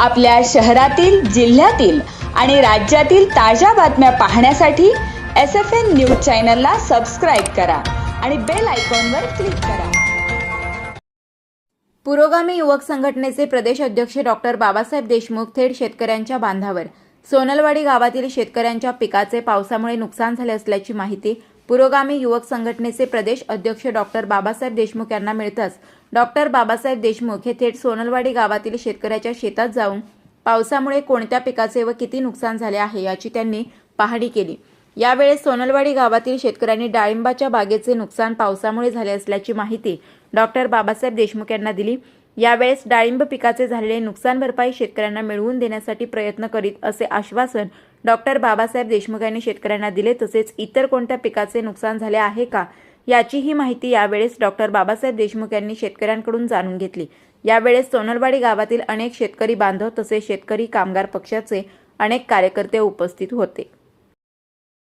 आपल्या शहरातील जिल्ह्यातील आणि राज्यातील ताज्या बातम्या पाहण्यासाठी एस एफ एन न्यूज चॅनलला सबस्क्राईब करा आणि बेल आयकॉनवर क्लिक करा. पुरोगामी युवक संघटनेचे प्रदेश अध्यक्ष डॉक्टर बाबासाहेब देशमुख थेट शेतकऱ्यांच्या बांधावर. सोनलवाडी गावातील शेतकऱ्यांच्या पिकाचे पावसामुळे नुकसान झाले असल्याची माहिती पुरोगामी युवक संघटनेचे प्रदेश अध्यक्ष डॉक्टर बाबासाहेब देशमुख यांना मिळताच डॉक्टर बाबासाहेब देशमुख हे थेट सोनलवाडी गावातील शेतकऱ्याच्या शेतात जाऊन पावसामुळे कोणत्या पिकाचे व किती नुकसान झाले आहे याची त्यांनी पाहणी केली. यावेळेस सोनलवाडी गावातील शेतकऱ्यांनी डाळिंबाच्या बागेचे नुकसान पावसामुळे झाले असल्याची माहिती डॉक्टर बाबासाहेब देशमुख यांना दिली. यावेळेस डाळिंब पिकाचे झालेले नुकसान भरपाई शेतकऱ्यांना मिळवून देण्यासाठी प्रयत्न करीत असे आश्वासन डॉक्टर बाबासाहेब देशमुख यांनी शेतकऱ्यांना दिले. तसेच इतर कोणत्या पिकाचे नुकसान झाले आहे का याचीही माहिती यावेळेस डॉक्टर बाबासाहेब देशमुख यांनी शेतकऱ्यांकडून जाणून घेतली. यावेळेस सोनलवाडी गावातील अनेक शेतकरी बांधव तसेच शेतकरी कामगार पक्षाचे अनेक कार्यकर्ते उपस्थित होते.